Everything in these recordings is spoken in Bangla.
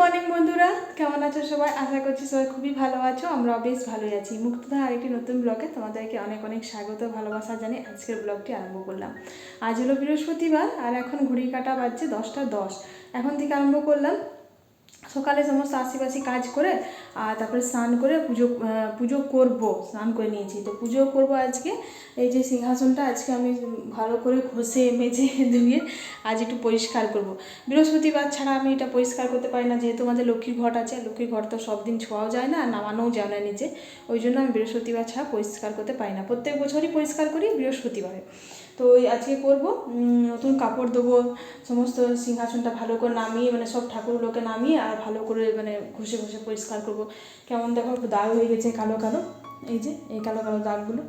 মর্নিং বন্ধুরা, কেমন আছো সবাই? আশা করছি সবাই খুবই ভালো আছো আমরা বেশ ভালোই আছি। মুক্তধার আরেকটি নতুন ব্লগে তোমাদেরকে অনেক অনেক স্বাগত, ভালোবাসা জানি আজকের ব্লগটি আরম্ভ করলাম। আজ হলো বৃহস্পতিবার, আর এখন ঘড়ি কাটা বাজছে দশটা দশ। এখন থেকে আরম্ভ করলাম সকালে সমস্ত আশেপাশে কাজ করে, আর তারপরে স্নান করে পুজো পুজো করব, স্নান করে নিয়েছি। তো পুজো করব আজকে, এই যে সিংহাসনটা আজকে আমি ভালো করে ঘষে, মেজে, ধুয়ে আজ একটু পরিষ্কার করব। বৃহস্পতিবার ছাড়া আমি এটা পরিষ্কার করতে পারি না, যেহেতু আমাদের লক্ষ্মীর ঘট আছে, লক্ষ্মীর ঘর তো সব দিন ছোঁয়াও যায় না, আর নামানোও যায় না নিচে। ওই জন্য আমি বৃহস্পতিবার ছাড়া পরিষ্কার করতে পারি না। প্রত্যেক বছরই পরিষ্কার করি বৃহস্পতিবারে। তো ওই আজকে করব নতুন কাপড় দেবো, সমস্ত সিংহাসনটা ভালো করে নামিয়ে মানে সব ঠাকুরগুলোকে নামিয়ে আর ভালো করে মানে ঘষে ঘষে পরিষ্কার করব। কেমন দেখো একটু দাগ হয়ে গেছে কালো কালো, এই যে, এই কালো কালো দাগগুলো,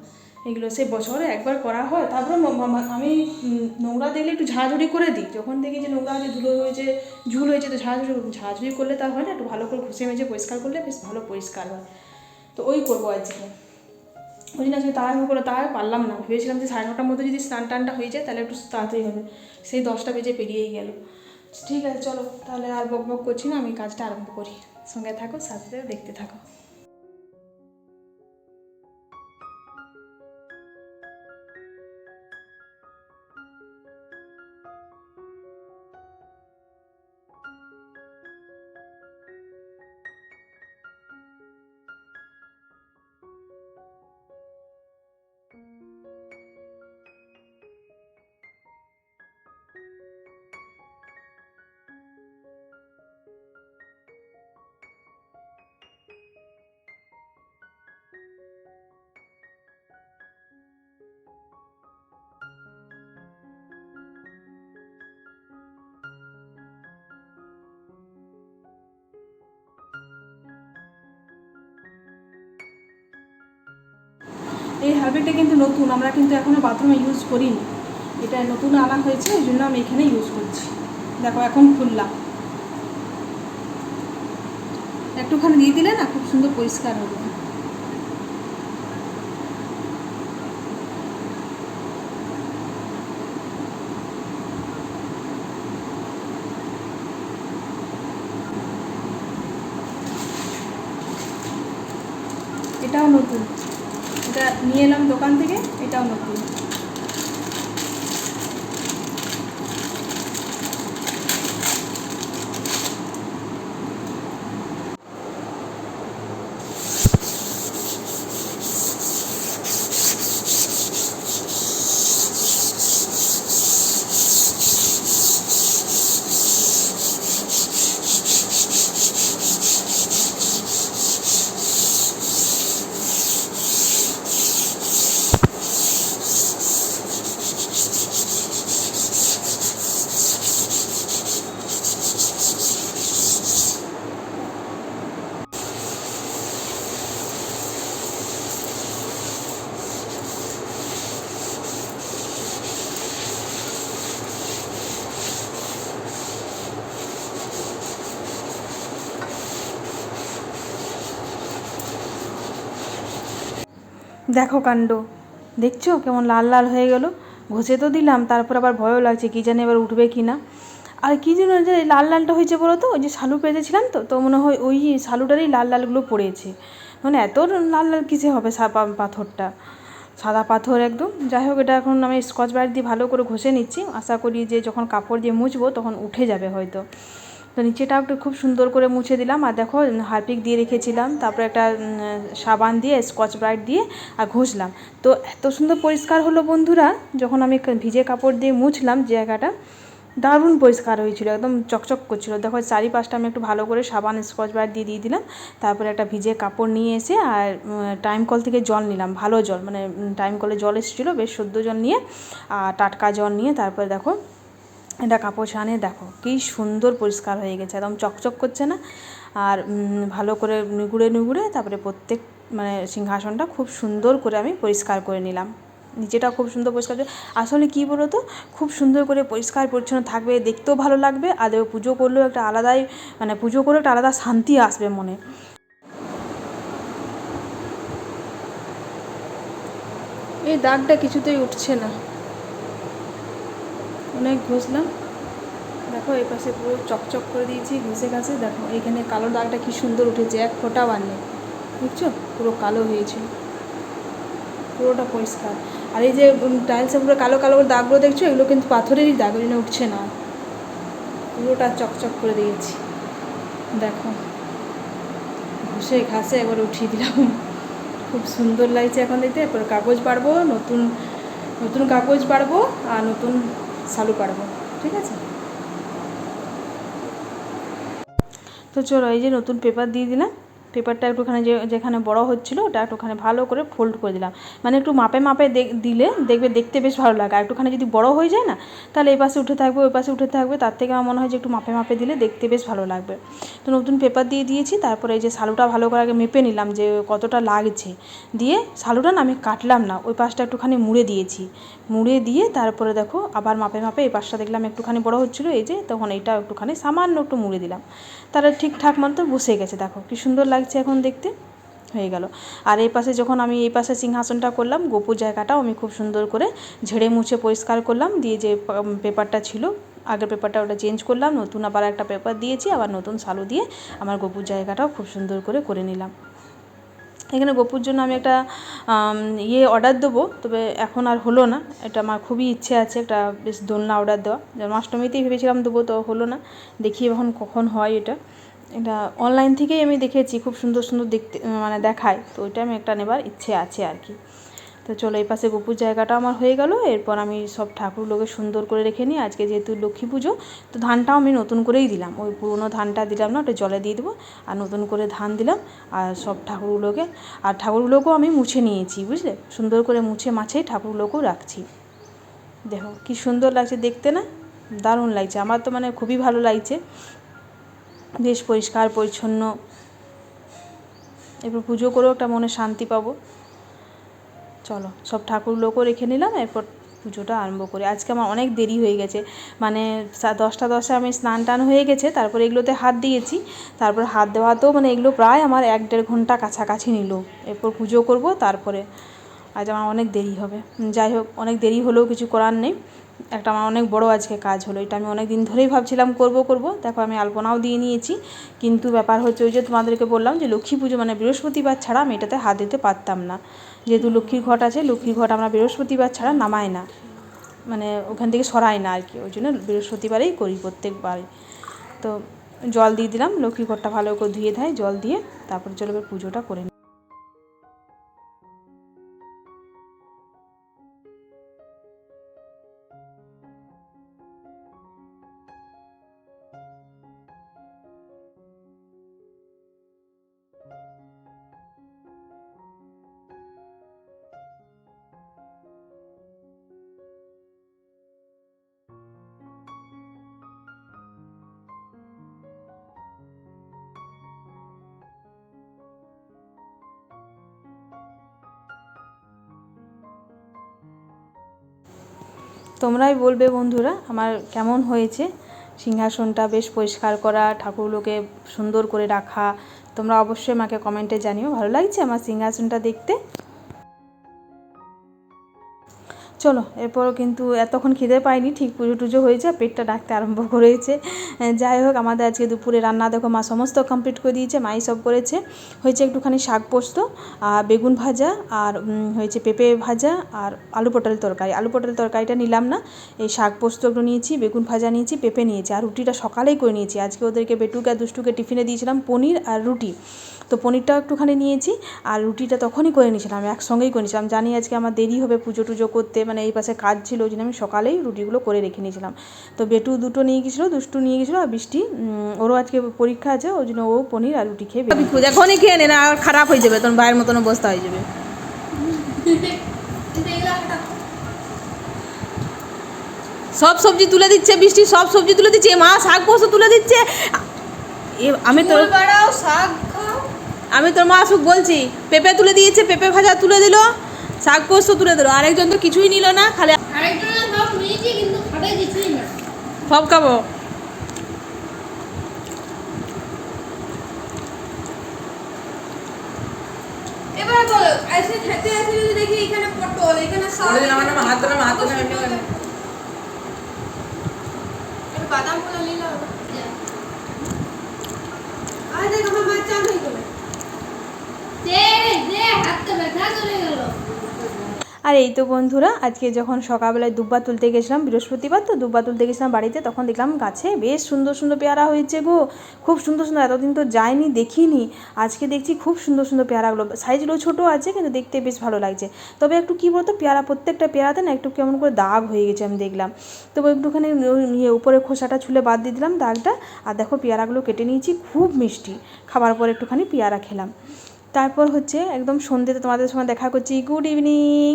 এগুলো সে বছরে একবার করা হয়। তারপরে আমি নোংরা দেখলে একটু ঝাড়ঝুড়ি করে দিই। যখন দেখি যে নোংরা হয়েছে, ধুলো হয়েছে, ঝুল হয়েছে, তো ঝাড়ঝুড়ি ঝাড়ঝুড়ি করলে তা হয় না, একটু ভালো করে ঘষে মেজে পরিষ্কার করলে বেশ ভালো পরিষ্কার হয়। তো ওই করব আজকে। ওই জন্য আজকে তাড়াহুড়ো করে তাড়া পারলাম না। ভেবেছিলাম যে সাড়ে নটার মধ্যে যদি স্নান টানটা হয়ে যায়, তাহলে একটু তাড়াতাড়ি হবে। সেই দশটা বেজে পেরিয়েই গেল। ঠিক আছে, চলো। তাহলে আর বক বক করছি না, আমি কাজটা আরম্ভ করি। সঙ্গে থাকো, সাথে সাথে দেখতে থাকো। এই হ্যাবিটটা কিন্তু নতুন, আমরা কিন্তু এখনও বাথরুমে ইউজ করিনি। এটা নতুন আনা হয়েছে, এই জন্য আমি এখানে ইউজ করছি। দেখো, এখন খুললাম। একটুখানি দিয়ে দিলে না খুব সুন্দর পরিষ্কার হবে এটাও নতুন এটা নিয়ে এলাম দোকান থেকে এটাও নতুন দেখো কাণ্ড। দেখছ? কেমন লাল লাল হয়ে গেল। ঘষে তো দিলাম, তারপর আবার ভয়ও লাগছে, কী জানি এবার উঠবে কি না আর কী যেন যে লাল লালটা হয়েছে বলো তো? ওই যে শালু পেতেছিলাম তো তো মনে হয় ওই শালুটারই লাল লালগুলো পড়েছে। মানে এত লাল লাল কিসে হবে পাথরটা? সাদা পাথর একদম। যাই হোক, এটা এখন আমি স্কচ ব্রাইট দিয়ে ভালো করে ঘষে নিচ্ছি। আশা করি যে যখন কাপড় দিয়ে মুছবো, তখন উঠে যাবে হয়তো। তো নিচেটাও একটু খুব সুন্দর করে মুছে দিলাম। আর দেখো, হারপিক দিয়ে রেখেছিলাম। তারপরে একটা সাবান দিয়ে, স্কচ ব্রাইট দিয়ে, আর ঘষলাম। তো এত সুন্দর পরিষ্কার হলো বন্ধুরা, যখন আমি ভিজে কাপড় দিয়ে মুছলাম জায়গাটা, দারুণ পরিষ্কার হয়েছিল, একদম চকচক করছিল। দেখো, চারিপাশটা আমি একটু ভালো করে সাবান, স্কচ ব্রাইট দিয়ে দিয়ে দিলাম। তারপরে একটা ভিজে কাপড় নিয়ে এসে, আর টাইম কল থেকে জল নিলাম, ভালো জল। মানে টাইম কলে জল এসেছিল, বেশ সদ্য জল নিয়ে, আর টাটকা জল নিয়ে, তারপরে দেখো এটা কাপড় ছানে, দেখো কী সুন্দর পরিষ্কার হয়ে গেছে, একদম চকচক করছে না? আর ভালো করে নিগুড়ে নিগুড়ে তারপরে প্রত্যেক মানে সিংহাসনটা খুব সুন্দর করে আমি পরিষ্কার করে নিলাম। নিচেটা খুব সুন্দর পরিষ্কার করে- আসলে কী বলো তো খুব সুন্দর করে পরিষ্কার পরিচ্ছন্ন থাকবে, দেখতেও ভালো লাগবে, আর পুজো করলেও একটা আলাদাই মানে পুজো করে একটা আলাদা শান্তি আসবে মনে। এই দাগটা কিছুতেই উঠছে না। অনেক ঘষলাম। দেখো, এই পাশে পুরো চকচক করে দিয়েছি, ঘষে ঘাসে দেখো এখানে কালো দাগটা কি সুন্দর উঠেছে, এক ফোঁটা বার নেই বুঝছ? পুরো কালো হয়েছিল পুরোটা পরিষ্কার। আর এই যে টাইলসে পুরো কালো কালো দাগগুলো দেখছ? এগুলো কিন্তু পাথরেরই দাগ ওই উঠছে না। পুরোটা চকচক করে দিয়েছি। দেখো, ঘষে ঘাসে একবার উঠিয়ে দিলাম। খুব সুন্দর লাগছে এখন দেখতে। এরপর কাগজ পাড়বো নতুন নতুন কাগজ পাড়বো আর নতুন শালু পাড়বো ঠিক আছে? তো চলো এই যে নতুন পেপার দিয়ে দিলাম। পেপারটা একটুখানি যে, যেখানে বড় হচ্ছিল, ওটা একটুখানি ভালো করে ফোল্ড করে দিলাম। মানে একটু মাপে মাপে দিলে দেখবে, দেখতে বেশ ভালো লাগে। আর একটুখানি যদি বড় হয়ে যায় না, তাহলে এই পাশে উঠে থাকবে, ওই পাশে উঠে থাকবে। তার থেকে আমার মনে হয় যে একটু মাপে মাপে দিলে দেখতে বেশ ভালো লাগবে। তো নতুন পেপার দিয়ে দিয়েছি, তারপরে এই যে শালুটা ভালো করে আগে মেপে নিলাম যে কতটা লাগছে। দিয়ে শালুটা না আমি কাটলাম না, ওই পাশটা একটুখানি মুড়ে দিয়েছি। মুড়ে দিয়ে তারপরে দেখো, আবার মাপে মাপে এই পাশটা দেখলাম একটুখানি বড় হচ্ছিল, এই যে তখন এইটা একটুখানি সামান্য একটু মুড়ে দিলাম। তাহলে ঠিকঠাক মতো বসে গেছে, দেখো কি সুন্দর লাগছে এখন দেখতে, হয়ে গেল। আর এই পাশে যখন আমি এই পাশে সিংহাসনটা করলাম, গোপুর জায়গাটাও আমি খুব সুন্দর করে ঝেড়ে মুছে পরিষ্কার করলাম। দিয়ে যে পেপারটা ছিল, আগের পেপারটা ওটা চেঞ্জ করলাম, নতুন আবার একটা পেপার দিয়েছি, আবার নতুন সালু দিয়ে আমার গোপুর জায়গাটাও খুব সুন্দর করে করে নিলাম। এখানে গোপুর জন্য আমি একটা ইয়ে অর্ডার দেবো, তবে এখন আর হলো না। এটা আমার খুবই ইচ্ছে আছে, একটা বেশ দোলনা অর্ডার দেওয়া। জন্মাষ্টমীতেই ভেবেছিলাম দেবো, তো হলো না। দেখি এখন কখন হয় এটা। এটা অনলাইন থেকেই আমি দেখেছি, খুব সুন্দর সুন্দর দেখতে মানে দেখায়। তো ওইটা আমি একটা নেবার ইচ্ছে আছে আর কি। তো চলো এই পাশে গোপুর জায়গাটা আমার হয়ে গেল, এরপর আমি সব ঠাকুরগুলোকে সুন্দর করে রেখে নিই আজকে যেহেতু লক্ষ্মী পুজো, তো ধানটাও আমি নতুন করেই দিলাম। ওই পুরোনো ধানটা দিলাম না, ওটা জলে দিয়ে দেবো, আর নতুন করে ধান দিলাম, আর সব ঠাকুরগুলোকে, আর ঠাকুরগুলোকেও আমি মুছে নিয়েছি, বুঝলে? সুন্দর করে মুছে মাছেই ঠাকুরগুলোকেও রাখছি। দেখো, কি সুন্দর লাগছে দেখতে না? দারুণ লাগছে। আমার তো মানে খুবই ভালো লাগছে। বেশ পরিষ্কার, পরিচ্ছন্ন। এরপর পুজো করেও একটা মনে শান্তি পাবো। চলো, সব ঠাকুরগুলোকেও রেখে নিলাম, এরপর পুজোটা আরম্ভ করি। আজকে আমার অনেক দেরি হয়ে গেছে। মানে দশটা দশে আমি স্নান টান হয়ে গেছে, তারপরে এগুলোতে হাত দিয়েছি। তারপর হাত দেওয়াতেও মানে এগুলো প্রায় আমার এক দেড় ঘণ্টা কাছাকাছি নিল। এরপর পুজো করব, তারপরে আজ আমার অনেক দেরি হবে। যাই হোক, অনেক দেরি হলেও কিছু করার নেই। একটা আমার অনেক বড় আজকে কাজ হলো, এটা আমি অনেক দিন ধরেই ভাবছিলাম করব করব। দেখো, আমি আলপনাও দিয়ে নিয়েছি, কিন্তু ব্যাপার হচ্ছে ওই যে তোমাদেরকে বললাম যে লক্ষ্মী পুজো মানে বৃহস্পতিবার ছাড়া আমি এটাতে হাত দিতে পারতাম না। যেহেতু লক্ষ্মীর ঘট আছে, লক্ষ্মীর ঘট আমরা বৃহস্পতিবার ছাড়া নামাই না। মানে ওখান থেকে সরাই না আর কি, ওই জন্য বৃহস্পতিবারেই করি প্রত্যেকবারই। তো জল দিয়ে দিলাম লক্ষ্মী ঘরটা ভালো করে ধুয়ে দেয় জল দিয়ে তারপর চলো পুজোটা করে তোমরাই বলবে বন্ধুরা আমার কেমন হয়েছে। সিংহাসনটা বেশ পরিষ্কার করা, ঠাকুরগুলোকে সুন্দর করে রাখা। তোমরা অবশ্যই আমাকে কমেন্টে জানিও, ভালো লাগছে আমার সিংহাসনটা দেখতে? চলো, এরপরও কিন্তু এতক্ষণ খিদে পাইনি, ঠিক পুজো টুজো হয়েছে, পেটটা ডাকতে আরম্ভ করেছে। যাই হোক, আমাদের আজকে দুপুরে রান্না দেখো, মা সমস্ত কমপ্লিট করে দিয়েছে, মাই সব করেছে। হয়েছে একটুখানি শাক পোস্ত আর বেগুন ভাজা, আর হয়েছে পেঁপে ভাজা, আর আলু পটল তরকারি। আলু পটল তরকারিটা নিলাম না, এই শাক পোস্ত একটু নিয়েছি, বেগুন ভাজা নিয়েছি, পেঁপে নিয়েছি, আর রুটিটা সকালেই করে নিয়েছি। আজকে ওদেরকে বেটুকে আর দুষ্টুকে টিফিনে দিয়েছিলাম পনির আর রুটি। তো পনিরটাও একটুখানি নিয়েছি, আর রুটিটা তখনই করে নিয়েছিলাম, একসঙ্গেই করে নিয়েছিলাম। জানি আজকে আমার দেরি হবে পুজো টুজো করতে মানে এই পাশে কাজ ছিল ওই জন্য আমি সকালেই রুটিগুলো করে রেখে নিয়েছিলাম। তো বেটু দুটো নিয়ে গেছিল দুষ্টু নিয়ে গেছিল আর বৃষ্টি। ওরও আজকে পরীক্ষা আছে ওই জন্য ও পনির আর রুটি খেয়ে এখনই খেয়ে নে না আর খারাপ হয়ে যাবে তখন ভাইয়ের মতন অবস্থা হয়ে যাবে। সব সবজি তুলে দিচ্ছে বৃষ্টি সব সবজি তুলে দিচ্ছে এ মা শাক পোস্ত তুলে দিচ্ছে। এ আমি তো বাড়াও শাক আমি তোর মা আসুক বলছি পেঁপে তুলে দিয়েছে পেঁপে ভাজা তুলে দিল। শাক পোস্ত তুলে দিল আরেকজন তো কিছুই নিল না খালি সব খাবে কিছুই না সব খাব এবার বলো এসে খেতে এসে যদি দেখি এখানে পটল এখানে শাক করে দিলাম, আমার হাত ধরে, আমার হাত ধরে, এমনি করে। এবার বাদামগুলো নিলাম আর দেখ আমার মা চান হয়ে গেল দে দে হাতটা ব্যথা চলে গেল আর এই তো বন্ধুরা, আজকে যখন সকালবেলায় দুব্বা তুলতে গেছিলাম, বৃহস্পতিবার, তো দুব্বা তুলতে গেছিলাম বাড়িতে, তখন দেখলাম গাছে বেশ সুন্দর সুন্দর পেয়ারা হয়েছে গো। খুব সুন্দর সুন্দর, এতদিন তো যায়নি দেখিনি। আজকে দেখছি খুব সুন্দর সুন্দর পেয়ারাগুলো সাইজগুলো ছোটো আছে, কিন্তু দেখতে বেশ ভালো লাগছে। তবে একটু কী বলতো, পেয়ারা, প্রত্যেকটা পেয়ারাতে না একটু কেমন করে দাগ হয়ে গেছে আমি দেখলাম। তবে একটুখানি ইয়ে উপরে খোসাটা ছুলে বাদ দিয়ে দিলাম দাগটা, আর দেখো পেয়ারাগুলো কেটে নিয়েছি, খুব মিষ্টি। খাবার পর একটুখানি পেয়ারা খেলাম। তারপর হচ্ছে একদম সন্ধ্যেতে তোমাদের সঙ্গে দেখা করছি। গুড ইভিনিং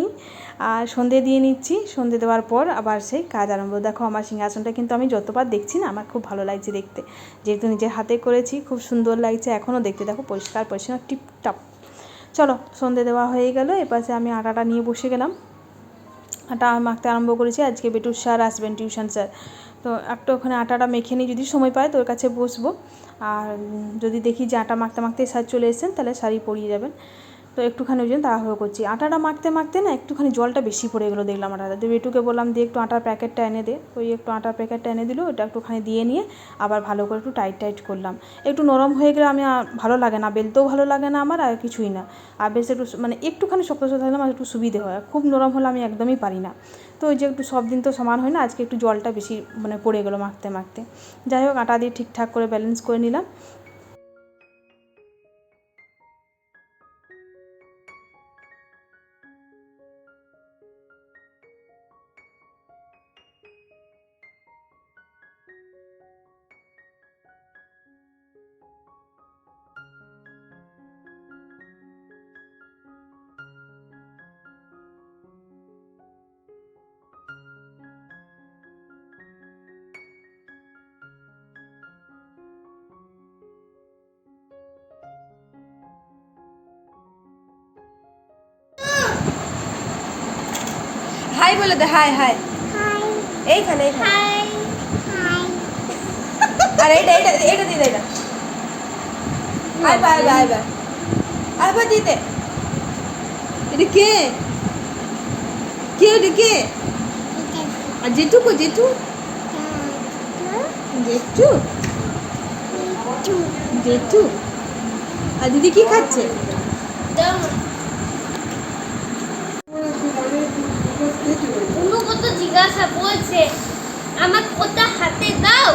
আর সন্ধে দিয়ে নিচ্ছি। সন্ধে দেওয়ার পর আবার সেই কাজ আরম্ভ। দেখো আমার সিংহাসনটা কিন্তু আমি যতবার দেখছি না, আমার খুব ভালো লাগছে দেখতে। যেহেতু নিজের হাতে করেছি, খুব সুন্দর লাগছে এখনও দেখতে। দেখো পরিষ্কার, পরিচ্ছন্ন, টিপটপ। চলো, সন্ধে দেওয়া হয়ে গেল। এপাশে আমি আটাটা নিয়ে বসে গেলাম। আটা মাখতে আরম্ভ করেছি। আজকে বেটুর স্যার আসবেন, টিউশন স্যার। তো একটু ওখানে আটাটা মেখে নিই, যদি সময় পায় তোর কাছে বসবো। আর যদি দেখি যে আটা মাখতে মাখতে স্যার চলে এসেছেন, তাহলে শাড়ি পরিয়ে যাবেন। তো একটুখানি ওই জন্য তাড়াহুড়ো করছি। আটাটা মাখতে মাখতে না একটুখানি জলটা বেশি পড়ে গেলো দেখলাম আটাটা। তো বেটুকে বললাম দিয়ে একটু আটার প্যাকেটটা এনে দে। ওই একটু আটার প্যাকেটটা এনে দিল, ওটা একটুখানি দিয়ে নিয়ে আবার ভালো করে একটু টাইট টাইট করলাম। একটু নরম হয়ে গেলে আমি ভালো লাগে না, বেলতেও ভালো লাগে না আমার আর কিছুই না। আর বেশ একটু মানে একটুখানি শক্ত শক্ত থাকলে আমার একটু সুবিধে হয়। খুব নরম হলে আমি একদমই পারি না। তো ওই যে একটু সব দিন তো সমান হয় না, আজকে একটু জলটা বেশি মানে পড়ে গেলো মাখতে মাখতে। যাই হোক, আটা দিয়ে ঠিকঠাক করে ব্যালেন্স করে নিলাম। হাই বলে দে হাই হাই। এইখানে আর এইটা এইটা এইটা এটা আই বাই বাই বাই। দিতে। এটা কে? কে এটা কে? আর জেঠু কো জেঠু? জেঠু। জেঠু। আর দিদি কি খাচ্ছে? জিজ্ঞাসা বলছে আমার ওটা হাতে দাও।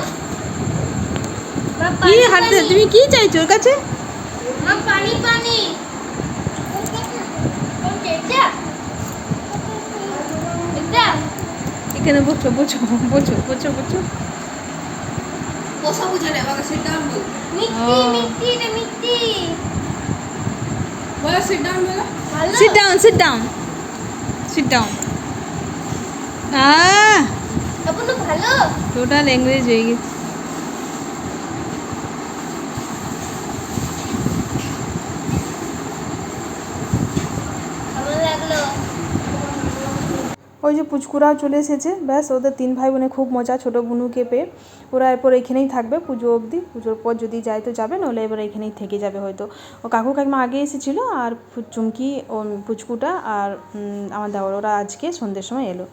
কি হাতে তুমি কি চাইছো ওর কাছে? মা পানি পানি? এখানে বসো বসো বসো বসো বসো। বুঝে না আমাকে সিট ডাউন বল। রে বলো সিট ডাউন বলো। down sit টোটাল এঙ্গেজ হয়ে গেছে। ওই যে পুচকুরাও চলে এসেছে ব্যাস ওদের তিন ভাই বোনে খুব মজা ছোটো বুনুকে পেয়ে। ওরা এরপর এখানেই থাকবে পুজো অবধি। পুজোর পর যদি যায় তো যাবে নাহলে এবার এখানেই থেকে যাবে হয়তো। ও কাকু কাকিমা আগে এসেছিল আর চুমকি ও পুচকুটা আর আমার দেওয়ার ওরা আজকে সন্ধ্যের সময় এলো।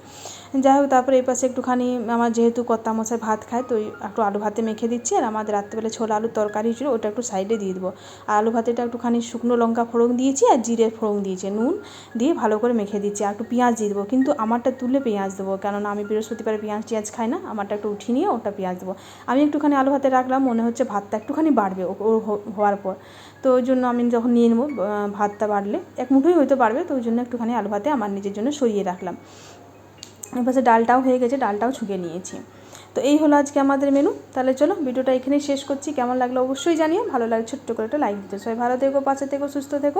যাই হোক তারপরে এই পাশে একটুখানি আমার যেহেতু কর্তা মশাই ভাত খায়, তো একটু আলু ভাতে মেখে দিচ্ছি, আর আমাদের রাত্রেবেলা ছোলা আলুর তরকারি ছিল, ওটা একটু সাইডে দিয়ে দেবো। আর আলু ভাতেটা একটুখানি শুকনো লঙ্কা ফোড়ন দিয়েছি, আর জিরে ফোড়ন দিয়েছি, নুন দিয়ে ভালো করে মেখে দিচ্ছি, আর একটু পেঁয়াজ দিয়ে দেবো। কিন্তু আমারটা তুলে পেঁয়াজ দেবো, কেননা আমি বৃহস্পতিবারে পেঁয়াজ টিয়াজ খাই না, আমারটা একটু উঠিয়ে নিয়ে ওটা পেঁয়াজ দেবো। আমি একটুখানি আলু ভাতে রাখলাম, মনে হচ্ছে ভাতটা একটুখানি বাড়বে ও হওয়ার পর। তো ওই জন্য আমি যখন নিয়ে নেব ভাতটা বাড়লে, এক মুঠোই হয়তো বাড়বে, তো ওই জন্য একটুখানি আলু ভাতে আমার নিজের জন্য সরিয়ে রাখলাম। এপাশে ডালটাও হয়ে গেছে, ডালটাও ছুঁকে নিয়েছি। তো এই হলো আজকে আমাদের মেনু তাহলে চলো, ভিডিওটা এখানেই শেষ করছি। কেমন লাগল অবশ্যই জানিও। ভালো লাগে ছোট্ট করে একটা লাইক দিতে। সবাই ভালো থেকো, পাশে থেকো, সুস্থ থেকো।